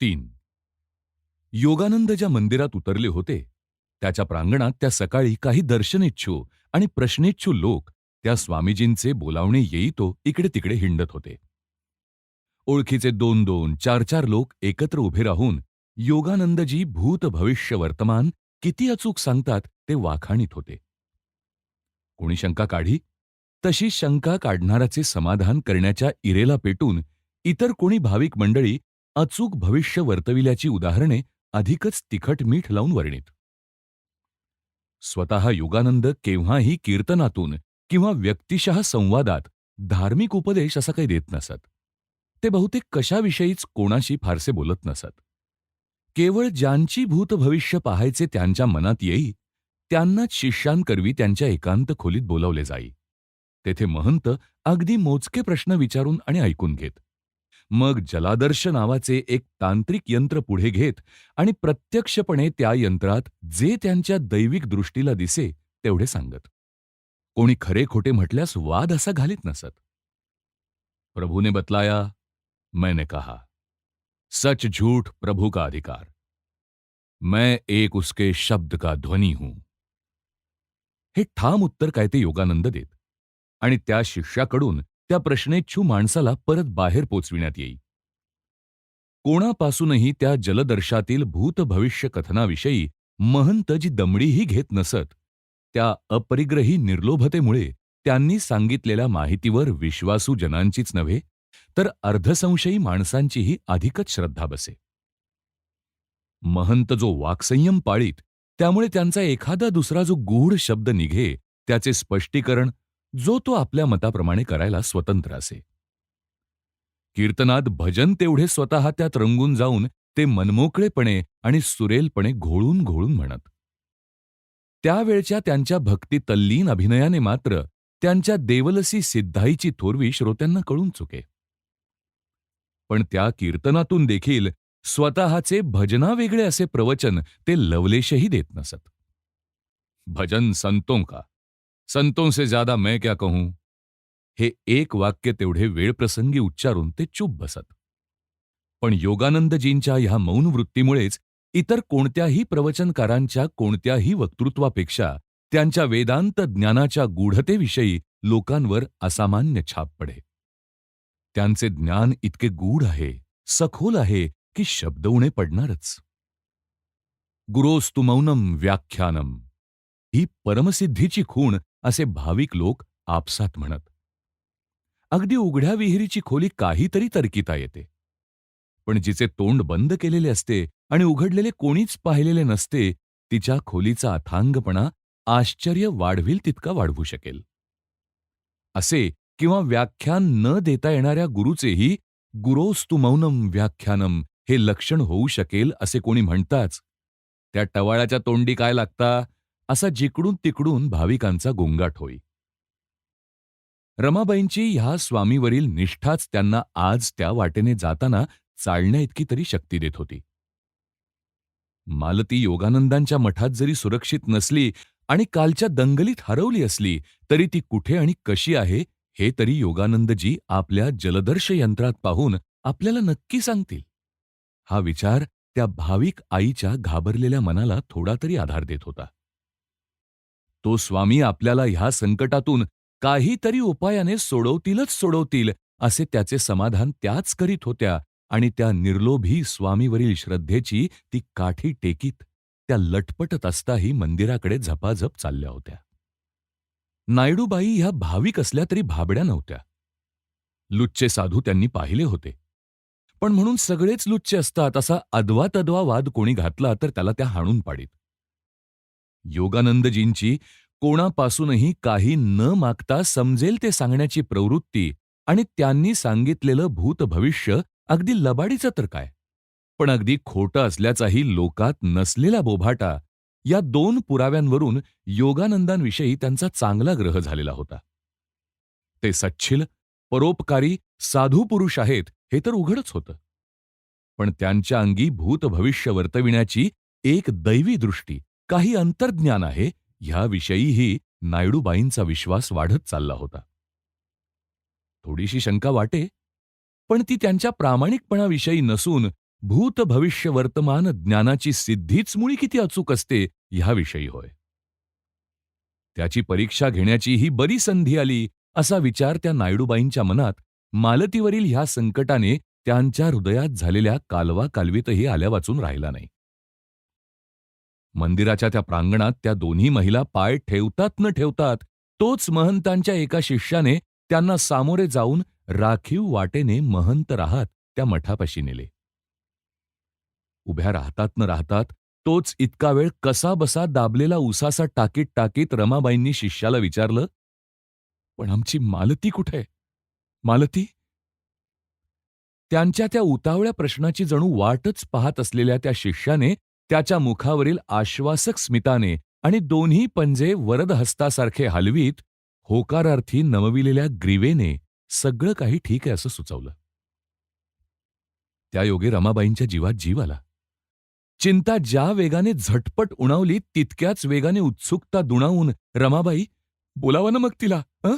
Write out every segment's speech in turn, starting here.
तीन. योगानंद ज्या मंदिरात उतरले होते त्याच्या प्रांगणात त्या सकाळी काही दर्शनेच्छू आणि प्रश्नेच्छू लोक त्या स्वामीजींचे बोलावणे येईतो इकडे तिकडे हिंडत होते. ओळखीचे दोन दोन चार चार लोक एकत्र उभे राहून योगानंदजी भूत भविष्य वर्तमान किती अचूक सांगतात ते वाखाणीत होते. कोणी शंका काढी? तशी शंका काढणाराचे समाधान करण्याच्या इरेला पेटून इतर कोणी भाविक मंडळी अचूक भविष्य वर्तविल्याची उदाहरणे अधिकच तिखट मीठ लावून वर्णित. स्वतः योगानंद केव्हाही कीर्तनातून किंवा व्यक्तिशः संवादात धार्मिक उपदेश असा काही देत नसत. ते बहुतेक कशाविषयीच कोणाशी फारसे बोलत नसत. केवळ ज्यांची भूत भविष्य पाहायचे त्यांच्या मनात येई त्यांनाच शिष्यांकरवी त्यांच्या एकांत खोलीत बोलावले जाई. तेथे महंत अगदी मोजके प्रश्न विचारून आणि ऐकून घेत. मग जलादर्श नावाचे एक तांत्रिक यंत्र पुढे घेत आणि प्रत्यक्षपणे त्या यंत्रात जे त्यांच्या दैविक दृष्टीला दिसे तेवढे सांगत. कोणी खरे खोटे म्हटल्यास वाद असा घालीत नसत. प्रभूने बतलाया मैंने कहा सच झूठ प्रभु का अधिकार? मैं एक उसके शब्द का ध्वनी हूं. हे ठाम उत्तर काय ते योगानंद देत. आणि त्या शिष्याकडून त्या प्रश्नेच्छू माणसाला परत बाहेर पोचविण्यात येई. कोणापासूनही त्या जलदर्शातील भूत भविष्य कथनाविषयी महंत जी दमडीही घेत नसत त्या अपरिग्रही निर्लोभतेमुळे त्यांनी सांगितलेल्या माहितीवर विश्वासू जनांचीच नव्हे तर अर्धसंशयी माणसांचीही अधिकच श्रद्धा बसे. महंत जो वाक्संयम पाळीत त्यामुळे त्यांचा एखादा दुसरा जो गूढ शब्द निघे त्याचे स्पष्टीकरण जो तो आपल्या मताप्रमाणे करायला स्वतंत्र असे. कीर्तनात भजन तेवढे स्वतः त्यात रंगून जाऊन ते मनमोकळेपणे आणि सुरेलपणे घोळून घोळून म्हणत. त्यावेळच्या त्यांच्या भक्ती तल्लीन अभिनयाने मात्र त्यांच्या देवलसी सिद्धाईची थोरवी श्रोत्यांना कळून चुके. पण त्या कीर्तनातून देखील स्वतःचे भजनावेगळे असे प्रवचन ते लवलेशही देत नसत. भजन संतों का? संतों से ज्यादा मैं क्या कहूं? हे एक वाक्य तेवढे वेळप्रसंगी उच्चारून ते चूप बसत. पण योगानंदजींच्या ह्या मौन वृत्तीमुळेच इतर कोणत्याही प्रवचनकारांच्या कोणत्याही वक्तृत्वापेक्षा त्यांच्या वेदांत ज्ञानाच्या गूढतेविषयी लोकांवर असामान्य छाप पडे. त्यांचे ज्ञान इतके गूढ आहे सखोल आहे की शब्द उणे पडणारच. गुरोस्तु मौनम व्याख्यानम. ही परमसिद्धीची खूण असे भाविक लोक आपसात म्हणत. अगदी उघड्या विहिरीची खोली काहीतरी तर्किता येते. पण जिचे तोंड बंद केलेले असते आणि उघडलेले कोणीच पाहिलेले नसते तिच्या खोलीचा अथांगपणा आश्चर्य वाढविल तितका वाढवू शकेल. असे किंवा व्याख्यान न देता येणाऱ्या गुरुचेही गुरोस्तु मौनम व्याख्यानम हे लक्षण होऊ शकेल असे कोणी म्हणताच त्या टवाळाच्या तोंडी काय लागता? असा जिकडून तिकडून भाविकांचा गोंगाट होई. रमाबाईंची ह्या स्वामीवरील निष्ठाच त्यांना आज त्या वाटेने जाताना चालण्या इतकी तरी शक्ती देत होती. मालती योगानंदांच्या मठात जरी सुरक्षित नसली आणि कालच्या दंगलीत हरवली असली तरी ती कुठे आणि कशी आहे हे तरी योगानंदजी आपल्या जलदर्श यंत्रात पाहून आपल्याला नक्की सांगतील. हा विचार त्या भाविक आईच्या घाबरलेल्या मनाला थोडा तरी आधार देत होता. तो स्वामी आपल्याला ह्या संकटातून काहीतरी उपायाने सोडवतीलच सोडवतील असे त्याचे समाधान त्याच करीत होत्या आणि त्या निर्लोभी स्वामीवरील श्रद्धेची ती काठी टेकीत त्या लटपटत असताही मंदिराकडे झपाझप चालल्या होत्या. नायडूबाई ह्या भाविक असल्या तरी भाबड्या नव्हत्या. लुच्चे साधू त्यांनी पाहिले होते. पण म्हणून सगळेच लुच्चे असतात असा अद्वा तद्वा वाद कोणी घातला तर त्याला त्या हाणून पाडीत. योगानंदजींची कोणापासूनही काही न मागता समजेल ते सांगण्याची प्रवृत्ती आणि त्यांनी सांगितलेलं भूत भविष्य अगदी लबाडीचं तर काय? पण अगदी खोटं असल्याचाही लोकात नसलेला बोभाटा या दोन पुराव्यांवरून योगानंदांविषयी त्यांचा चांगला ग्रह झालेला होता. ते सच्छिल परोपकारी साधू पुरुष आहेत हे तर उघडच होतं. पण त्यांच्या अंगी भूत भविष्य वर्तविण्याची एक दैवी दृष्टी काही अंतर्ज्ञान आहे ह्याविषयीही नायडूबाईंचा विश्वास वाढत चालला होता. थोडीशी शंका वाटे पण ती त्यांच्या प्रामाणिकपणाविषयी नसून भूत भविष्य वर्तमान ज्ञानाची सिद्धीच मुळी किती अचूक असते ह्याविषयी होय. त्याची परीक्षा घेण्याची ही बरी संधी आली असा विचार त्या नायडूबाईंच्या मनात मालतीवरील ह्या संकटाने त्यांच्या हृदयात झालेल्या कालवा कालवीतही आल्या वाचून राहिला नाही. मंदिराच्या त्या प्रांगणात त्या दोन्ही महिला पाय ठेवतात न ठेवतात तोच महंतांच्या एका शिष्याने त्यांना सामोरे जाऊन राखीव वाटेने महंत राहत त्या मठापाशी नेले. उभ्या राहतात न राहतात तोच इतका वेळ कसा बसा दाबलेला उसासा टाकीत टाकीत रमाबाईंनी शिष्याला विचारलं पण आमची मालती कुठे? मालती? त्यांच्या त्या उतावळ्या प्रश्नाची जणू वाटच पाहत असलेल्या त्या शिष्याने त्याच्या मुखावरील आश्वासक स्मिताने आणि दोन्ही पंजे वरदहस्तासारखे हलवीत होकारार्थी नमविलेल्या ग्रीवेने सगळं काही ठीक आहे असं सुचवलं. त्या योगे रमाबाईंच्या जीवात जीव आला. चिंता ज्या वेगाने झटपट उणावली तितक्याच वेगाने उत्सुकता दुणावून रमाबाई बोलावा ना मग तिला अं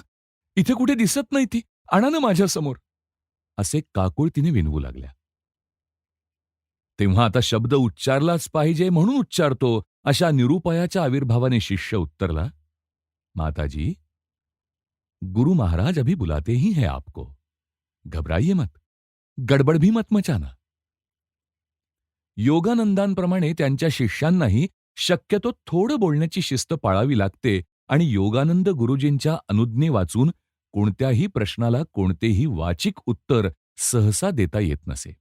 इथे कुठे दिसत नाही ती? आणा ना माझ्यासमोर. असे काकुळ तिने विनवू लागल्या. तेव्हा आता शब्द उच्चारलाच पाहिजे म्हणून उच्चारतो अशा निरुपायाच्या आविर्भावाने शिष्य उत्तरला माताजी गुरु महाराज अभी बुलाते ही हैं आपको. घबराइए मत. गडबड भी मत मचाना. योगानंदांप्रमाणे त्यांच्या शिष्यांनाही शक्यतो थोडं बोलण्याची शिस्त पाळावी लागते आणि योगानंद गुरुजींच्या अनुज्ञे वाचून कोणत्याही प्रश्नाला कोणतेही वाचिक उत्तर सहसा देता येत नसे.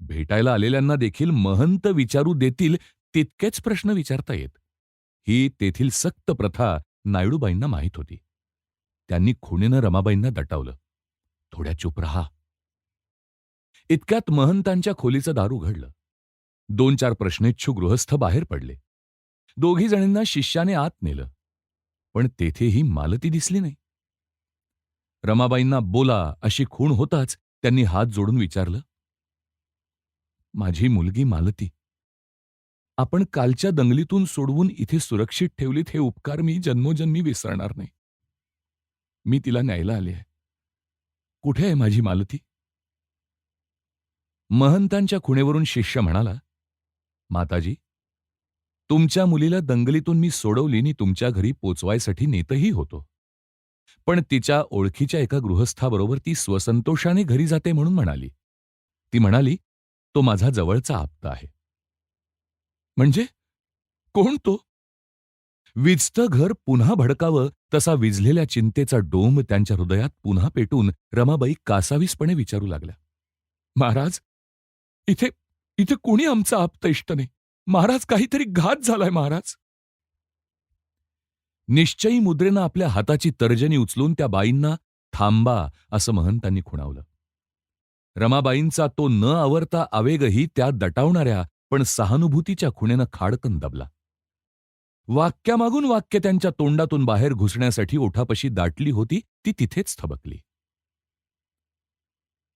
भेटायला आलेल्यांना देखील महंत विचारू देतील तितकेच प्रश्न विचारता येत. ही तेथील सक्त प्रथा नायडूबाईंना माहीत होती. त्यांनी खुणेनं रमाबाईंना दटावलं. थोड्या चुप रहा. इतक्यात महंतांच्या खोलीचं दार उघडलं दोन चार प्रश्नेच्छू गृहस्थ बाहेर पडले. दोघी जणींना शिष्याने आत नेलं. पण तेथेही मालती दिसली नाही. रमाबाईंना बोला अशी खूण होताच त्यांनी हात जोडून विचारलं माझी मुलगी मालती. आपण कालच्या दंगलीतून सोडवून इथे सुरक्षित ठेवलीत हे उपकार मी जन्मोजन्मी विसरणार नाही. मी तिला न्यायला आले आहे. कुठे आहे माझी मालती? महंतांच्या खुणेवरून शिष्य म्हणाला माताजी तुमच्या मुलीला दंगलीतून मी सोडवली नि तुमच्या घरी पोचवायसाठी नेतही होतो. पण तिच्या ओळखीच्या एका गृहस्थाबरोबर ती स्वसंतोषाने घरी जाते म्हणून म्हणाली. ती म्हणाली तो माझा जवळचा आप्त आहे. म्हणजे? कोण तो? विजतं घर पुन्हा भडकावं तसा विजलेल्या चिंतेचा डोंब त्यांच्या हृदयात पुन्हा पेटून रमाबाई कासावीसपणे विचारू लागल्या. महाराज इथे इथे कोणी आमचा आप्त इष्ट नाही महाराज काहीतरी घात झालाय महाराज. निश्चयी मुद्रेनं आपल्या हाताची तर्जनी उचलून त्या बाईंना थांबा असं महंतांनी खुणावलं. रमाबाईंचा तो न आवरता आवेगही त्या दटावणाऱ्या पण सहानुभूतीच्या खुणेनं खाडकन दबला. वाक्यामागून वाक्य त्यांच्या तोंडातून बाहेर घुसण्यासाठी ओठापशी दाटली होती ती तिथेच थबकली.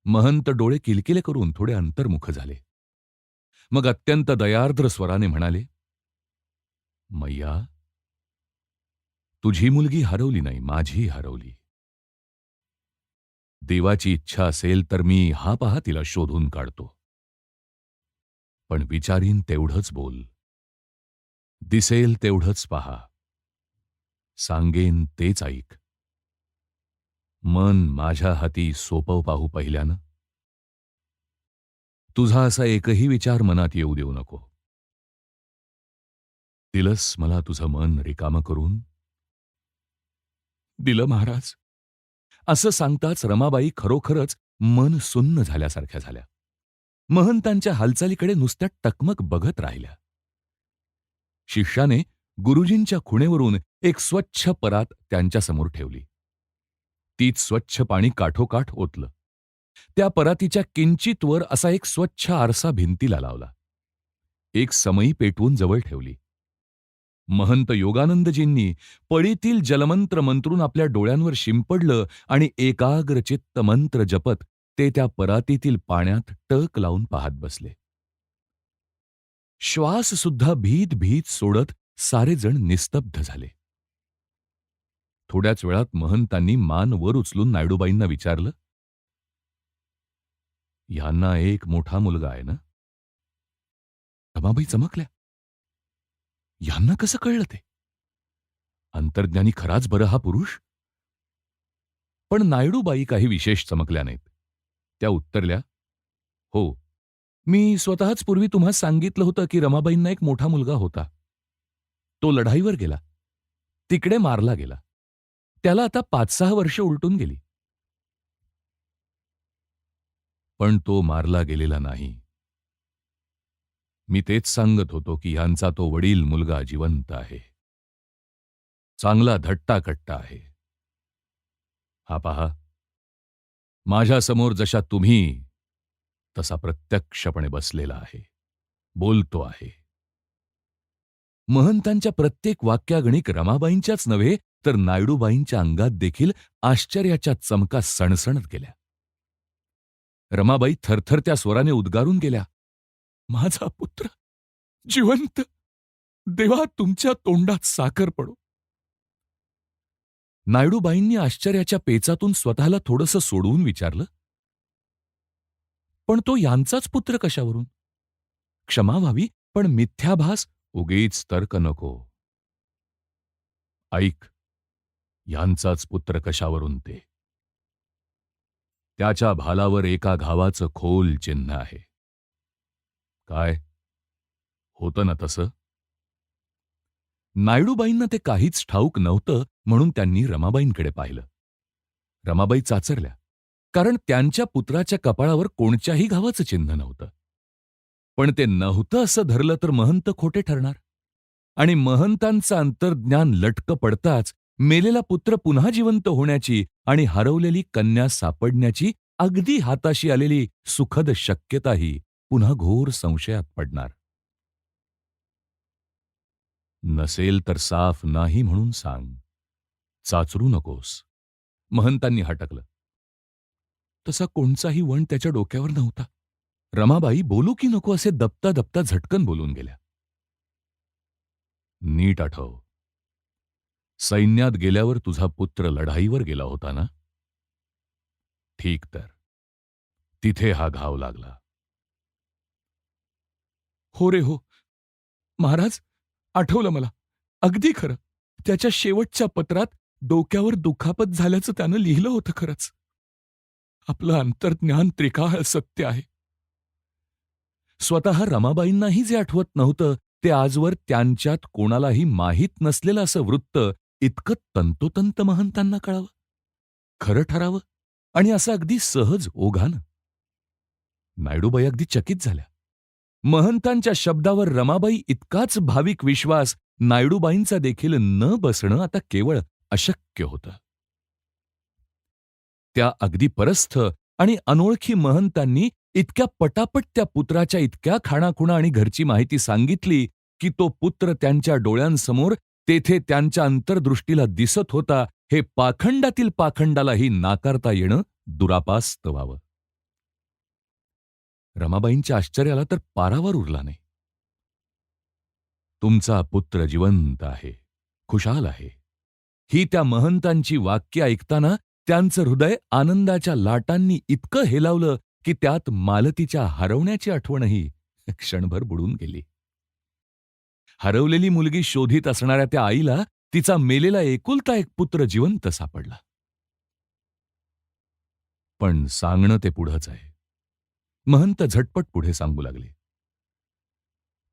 महंत डोळे किलकिले करून थोडे अंतर्मुख झाले. मग अत्यंत दयार्द्र स्वराने म्हणाले मैया तुझी मुलगी हरवली नाही माझी हरवली. देवाची इच्छा असेल तर मी हा पहा तिला शोधून काढतो. पण विचारीन तेवढंच बोल. दिसेल तेवढंच पहा. सांगेन तेच ऐक. मन माझ्या हाती सोपव पाहू पहिल्यानं. तुझा असा एकही विचार मनात येऊ देऊ नको. दिलस मला तुझं मन रिकामं करून? दिलं महाराज. असं सांगताच रमाबाई खरोखरच मन सुन्न झाल्यासारख्या झाल्या. महंतांच्या हालचालीकडे नुसत्या टकमक बघत राहिल्या. शिष्याने गुरुजींच्या खुणेवरून एक स्वच्छ परात त्यांच्यासमोर ठेवली. तीच स्वच्छ पाणी काठोकाठ ओतलं. त्या परातीच्या किंचित वर असा एक स्वच्छ आरसा भिंतीला लावला. एक समई पेटवून जवळ ठेवली. महंत योगानंदजींनी पळीतील जलमंत्र मंत्रून आपल्या डोळ्यांवर शिंपडलं आणि एकाग्रचित्त मंत्र जपत ते त्या परातीतील पाण्यात टक लावून पाहत बसले. श्वास सुद्धा भीत भीत सोडत सारेजण निस्तब्ध झाले. थोड्याच वेळात महंतांनी मान वर उचलून नायडूबाईंना विचारलं ह्यांना एक मोठा मुलगा आहे ना? रमाबाई चमकल्या. यांना कसं कळलं ते? अंतर्ज्ञानी खराच बरं हा पुरुष? पण नायडूबाई काही विशेष चमकल्या नाहीत. त्या उत्तरल्या हो मी स्वतःच पूर्वी तुम्हा सांगितलं होतं की रमाबाईंना एक मोठा मुलगा होता. तो लढाईवर गेला. तिकडे मारला गेला. त्याला आता पाच सहा वर्ष उलटून गेली. पण तो मारला गेलेला नाही. मी तेच सांगत होतो की ह्यांचा तो वडील मुलगा जिवंत आहे. चांगला धट्टा कट्टा आहे. हा पहा. माझ्यासमोर जशा तुम्ही तसा प्रत्यक्षपणे बसलेला आहे. बोलतो आहे. महंतांच्या प्रत्येक वाक्यागणिक रमाबाईंच्याच नव्हे तर नायडूबाईंच्या अंगात देखील आश्चर्याच्या चमका सणसणत गेल्या. रमाबाई थरथरत्या स्वराने उद्गारून गेल्या. माझा पुत्र जिवंत. देवा तुमच्या तोंडात साखर पडो. नायडूबाईंनी आश्चर्याच्या पेचातून स्वतःला थोडंसं सोडवून विचारलं पण तो यांचाच पुत्र कशावरून? क्षमा व्हावी पण मिथ्याभास उगीच तर्क नको. ऐक यांचाच पुत्र कशावरून ते? त्याच्या भालावर एका घावाचं खोल चिन्ह आहे. काय? होतं ना तसं. नायडूबाईंना ते काहीच ठाऊक नव्हतं म्हणून त्यांनी रमाबाईंकडे पाहिलं. रमाबाई चाचरल्या कारण त्यांच्या पुत्राच्या कपाळावर कोणत्याही घावाचं चिन्ह नव्हतं. पण ते नव्हतं असं धरलं तर महंत खोटे ठरणार. आणि महंतांचं अंतर्ज्ञान लटकं पडताच मेलेला पुत्र पुन्हा जिवंत होण्याची आणि हरवलेली कन्या सापडण्याची अगदी हाताशी आलेली सुखद शक्यताही पुन्हा घोर संशयात पडणार. नसेल तर साफ नाही म्हणून सांग. चाचरू नकोस. महंतांनी हटकलं. तसा कोणचाही वण त्याच्या डोक्यावर नव्हता. रमाबाई बोलू की नको असे दपता दपता झटकन बोलून गेल्या. नीट आठव. सैन्यात गेल्यावर तुझा पुत्र लढाईवर गेला होता ना? ठीक तर. तिथे हा घाव लागला. हो रे हो. महाराज आठवलं मला. अगदी खरं. त्याच्या शेवटच्या पत्रात डोक्यावर दुखापत झाल्याचं त्यानं लिहिलं होतं खरंच. आपलं अंतर्ज्ञान त्रिकाळ सत्य आहे. स्वतः रमाबाईंनाही जे आठवत नव्हतं ते आजवर त्यांच्यात कोणालाही माहीत नसलेलं असं वृत्त इतकं तंतोतंत महंतांना कळावं. खरं ठरावं आणि असं अगदी सहज ओघानं. नायडूबाई अगदी चकित झाल्या. महंतांच्या शब्दावर रमाबाई इतकाच भाविक विश्वास नायडूबाईंचा देखील न बसणं आता केवळ अशक्य होतं. त्या अगदी परस्थ आणि अनोळखी महंतांनी इतक्या पटापट त्या पुत्राच्या इतक्या खाणाखुणा आणि घरची माहिती सांगितली की तो पुत्र त्यांच्या डोळ्यांसमोर तेथे त्यांच्या अंतर्दृष्टीला दिसत होता हे पाखंडातील पाखंडालाही नाकारता येणं दुरापास्त व्हावं रमाबाईंच्या आश्चर्याला तर पारावर उरला नाही. तुमचा पुत्र जिवंत आहे खुशाल आहे. ही त्या महंतांची वाक्य ऐकताना त्यांचं हृदय आनंदाच्या लाटांनी इतकं हेलावलं की त्यात मालतीच्या हरवण्याची आठवणही क्षणभर बुडून गेली. हरवलेली मुलगी शोधित असणाऱ्या त्या आईला तिचा मेलेला एकुलता एक पुत्र जिवंत सापडला. पण सांगणं ते पुढंच आहे. महंत झटपट पुढे सांगू लागले.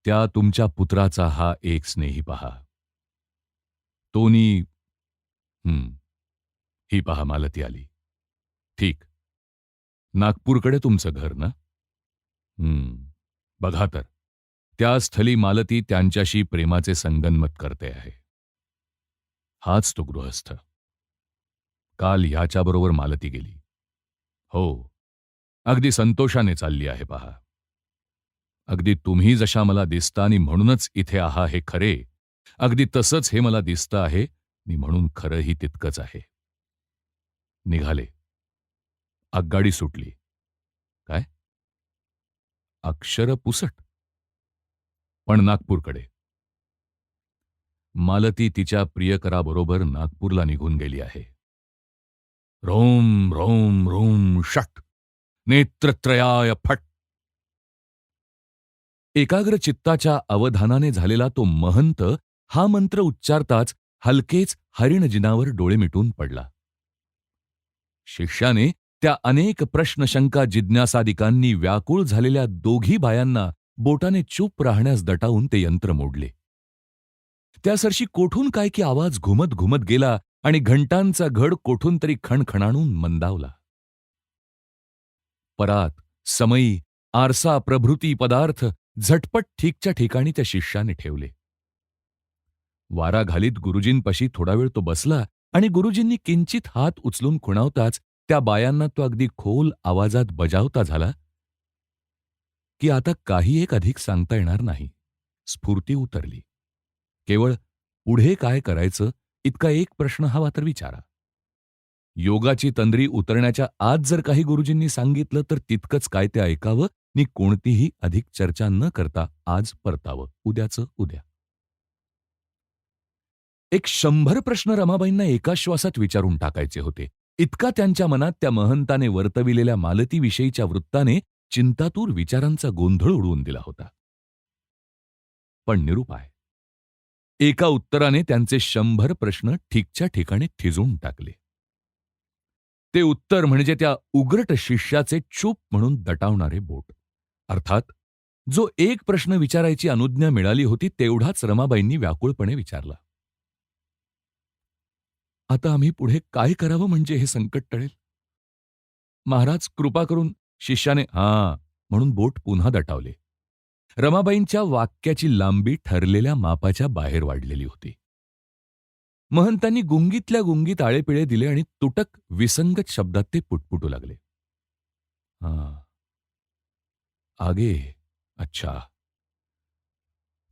त्या तुमच्या पुत्राचा हा एक स्नेही पहा. तोनी हम्म ही पहा मालती आली. ठीक. नागपूरकडे तुमचं घर ना? हम्म बघा तर. त्या स्थली मालती त्यांच्याशी प्रेमाचे संगनमत करते आहे. हाच तो गृहस्थ. काल ह्याच्याबरोबर मालती गेली. हो अगदी संतोषाने चालली आहे पहा. अगदी तुम्ही जशा मला दिसता आणि म्हणूनच इथे आहा हे खरे. अगदी तसंच हे मला दिसतं आहे मी म्हणून खरंही तितकंच आहे. निघाले. आगगाडी सुटली. काय? अक्षर पुसट. पण नागपूरकडे. मालती तिच्या प्रियकराबरोबर नागपूरला निघून गेली आहे. रोम रोम रोम शट. नेत्रत्रयाय फट. एकाग्र चित्ताच्या अवधानाने झालेला तो महंत हा मंत्र उच्चारताच हलकेच हरिणजिनावर डोळे मिटून पडला. शिष्याने त्या अनेक प्रश्नशंका जिज्ञासादिकांनी व्याकुळ झालेल्या दोघी बायांना बोटाने चूप राहण्यास दटावून ते यंत्र मोडले. त्यासरशी कोठून काय की आवाज घुमत घुमत गेला आणि घंटांचा घड कोठून तरी खणखणाणून मंदावला. परात समयी आरसा प्रभृती पदार्थ झटपट ठीकच्या ठिकाणी त्या शिष्याने ठेवले. वारा घालीत गुरुजींपाशी थोडा वेळ तो बसला आणि गुरुजींनी किंचित हात उचलून खुणावताच त्या बायांना तो अगदी खोल आवाजात बजावता झाला की आता काही एक अधिक सांगता येणार नाही. स्फूर्ती उतरली. केवळ पुढे काय करायचं इतका एक प्रश्न हवा तर विचारा. योगाची तंद्री उतरण्याच्या आज जर काही गुरुजींनी सांगितलं तर तितकंच काय ते ऐकावं नि कोणतीही अधिक चर्चा न करता आज परतावं. उद्याचं उद्या. एक शंभर प्रश्न रमाबाईंना एका श्वासात विचारून टाकायचे होते. इतका त्यांच्या मनात त्या महंताने वर्तविलेल्या मालतीविषयीच्या वृत्ताने चिंतातूर विचारांचा गोंधळ उडवून दिला होता. पण निरुपाय. एका उत्तराने त्यांचे शंभर प्रश्न ठीकच्या ठिकाणी थिजून टाकले. ते उत्तर म्हणजे त्या उग्रट शिष्याचे चूप म्हणून दटावणारे बोट. अर्थात जो एक प्रश्न विचारायची अनुज्ञा मिळाली होती तेवढाच रमाबाईंनी व्याकुळपणे विचारला. आता आम्ही पुढे काय करावं म्हणजे हे संकट टळेल? महाराज कृपा करून शिष्याने हा म्हणून बोट पुन्हा दटावले. रमाबाईंच्या वाक्याची लांबी ठरलेल्या मापाच्या बाहेर वाढलेली होती. महंतांनी गुंगीतल्या गुंगीत आळेपिळे दिले आणि तुटक विसंगत शब्दात ते पुटपुटू लागले. हा. आगे. अच्छा.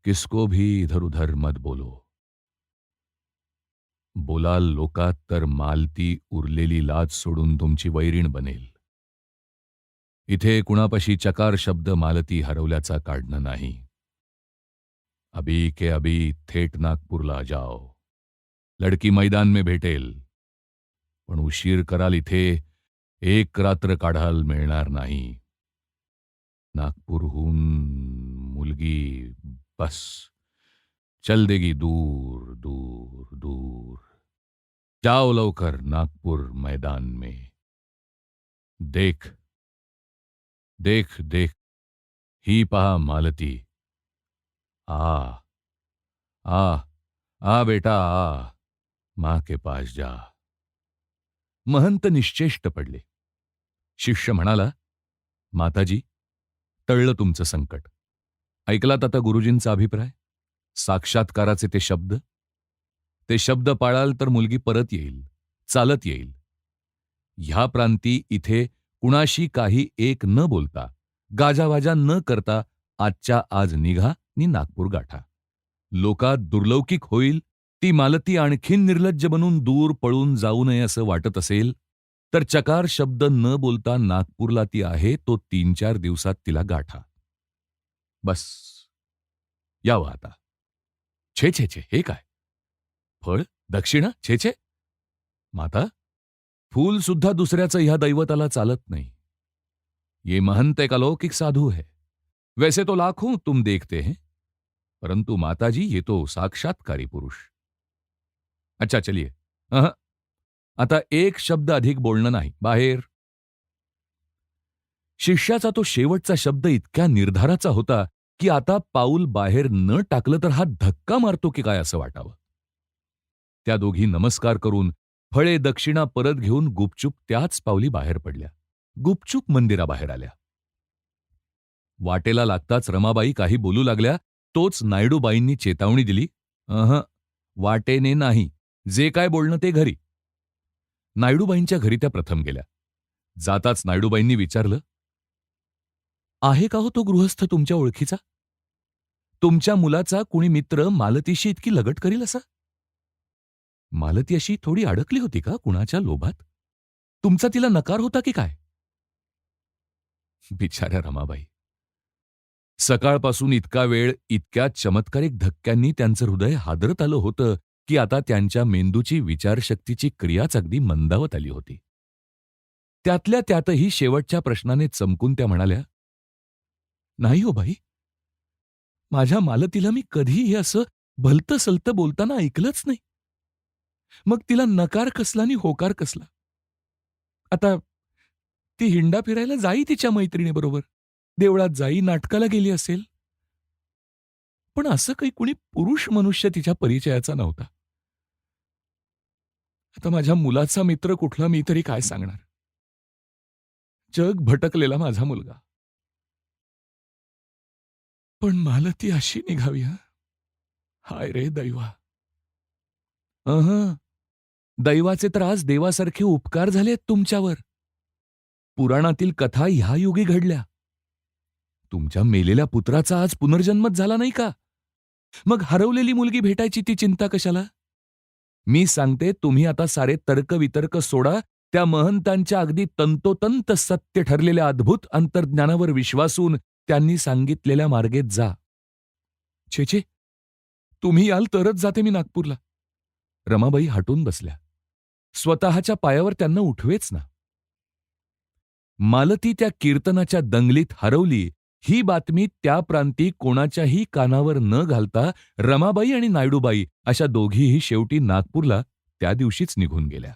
किसको भी इधर उधर मत बोलो. बोलाल लोकात तर मालती उरलेली लाज सोडून तुमची वैरीण बनेल. इथे कुणापाशी चकार शब्द मालती हरवल्याचा काढणं नाही. अभी के अभी थेट नागपूरला जाओ. लडकी मैदान में भेटेल। पण उशीर कराल इथे, एक रात्र काढाल मिळणार नाही. नागपूरहून मुलगी, बस. चल देगी, दूर दूर दूर. जाओ लवकर नागपूर मैदान में. देख देख देख. ही पहा मालती. आ आ आ बेटा, आ. माँ के पास जा। महंत निश्चेष्ट पडले. शिष्य म्हणाला माताजी टळलं तुमचं संकट. ऐकलात आता गुरुजींचा अभिप्राय? साक्षात्काराचे ते शब्द? ते शब्द पाळाल तर मुलगी परत येईल चालत येईल. ह्या प्रांती इथे कुणाशी काही एक न बोलता गाजावाजा न करता आजच्या आज निघा नि नागपूर गाठा. लोकात दुर्लौकिक होईल ती मालती आणखीन निर्लज्ज बनून दूर पळून जाऊ नये असं वाटत असेल तर चकार शब्द न बोलता नागपूरला ती आहे तो तीन चार दिवसात तिला गाठा. बस. यावं आता. छे छे छे हे काय? फळ? दक्षिणा? छे छे? माता? फूल सुद्धा दुसऱ्याचं ह्या दैवताला चालत नाही. ये महंत एक अलौकिक साधू है. वैसे तो लाखों तुम देखते हैं परंतु माताजी ये तो साक्षात्कारी पुरुष. अच्छा चलिए. अह. आता एक शब्द अधिक बोलणं नाही. बाहेर. शिष्याचा तो शेवटचा शब्द इतक्या निर्धाराचा होता की आता पाऊल बाहेर न टाकलं तर हा धक्का मारतो की काय असं वाटावं? त्या दोघी नमस्कार करून फळे दक्षिणा परत घेऊन गुपचूप त्याच पावली बाहेर पडल्या. गुपचूप मंदिराबाहेर आल्या. वाटेला लागताच रमाबाई काही बोलू लागल्या तोच नायडूबाईंनी चेतावणी दिली. अह. वाटेने नाही. जे काय बोलणं ते घरी. नायडूबाईंच्या घरी त्या प्रथम गेल्या. जाताच नायडूबाईंनी विचारलं आहे का हो तो गृहस्थ तुमच्या ओळखीचा? तुमच्या मुलाचा कुणी मित्र मालतीशी इतकी लगट करील असा? मालती अशी थोडी अडकली होती का कुणाच्या लोभात? तुमचा तिला नकार होता की काय? बिचाऱ्या रमाबाई. सकाळपासून इतका वेळ इतक्या चमत्कारिक धक्क्यांनी त्यांचं हृदय हादरत आलं होतं की आता त्यांच्या मेंदूची विचारशक्तीची क्रियाच अगदी मंदावत आली होती. त्यातल्या त्यातही शेवटच्या प्रश्नाने चमकून त्या म्हणाल्या नाही हो बाई. माझ्या मालतीला मी कधीही असं भलतं सलतं बोलताना ऐकलंच नाही. मग तिला नकार कसला आणि होकार कसला? आता ती हिंडा फिरायला जाई तिच्या मैत्रिणीबरोबर देवळात जाई नाटकाला गेली असेल. पण असं काही कुणी पुरुष मनुष्य तिच्या परिचयाचा नव्हता. आता माझ्या मुलाचा मित्र कुठला मी तरी काय सांगणार? जग भटकलेला माझा मुलगा. पण मला ती अशी निघावी हाय रे दैवा. अह. दैवाचे तर आज देवासारखे उपकार झालेत तुमच्यावर. पुराणातील कथा ह्या युगी घडल्या. तुमच्या मेलेल्या पुत्राचा आज पुनर्जन्मच झाला नाही का? मग हरवलेली मुलगी भेटायची ती चिंता कशाला? मी सांगते तुम्ही आता सारे तर्कवितर्क सोडा. त्या महंतांच्या अगदी तंतोतंत सत्य ठरलेल्या अद्भुत अंतर्ज्ञानावर विश्वासून त्यांनी सांगितलेल्या मार्गेत जा. छेछे तुम्ही याल तरच जाते मी नागपूरला. रमाबाई हटून बसल्या. स्वतःच्या पायावर त्यांना उठवेच ना. मालती त्या कीर्तनाच्या दंगलीत हरवली ही बातमी त्या प्रांती कोणाच्याही कानावर न घालता रमाबाई आणि नायडूबाई अशा दोघीही शेवटी नागपूरला त्या दिवशीच निघून गेल्या.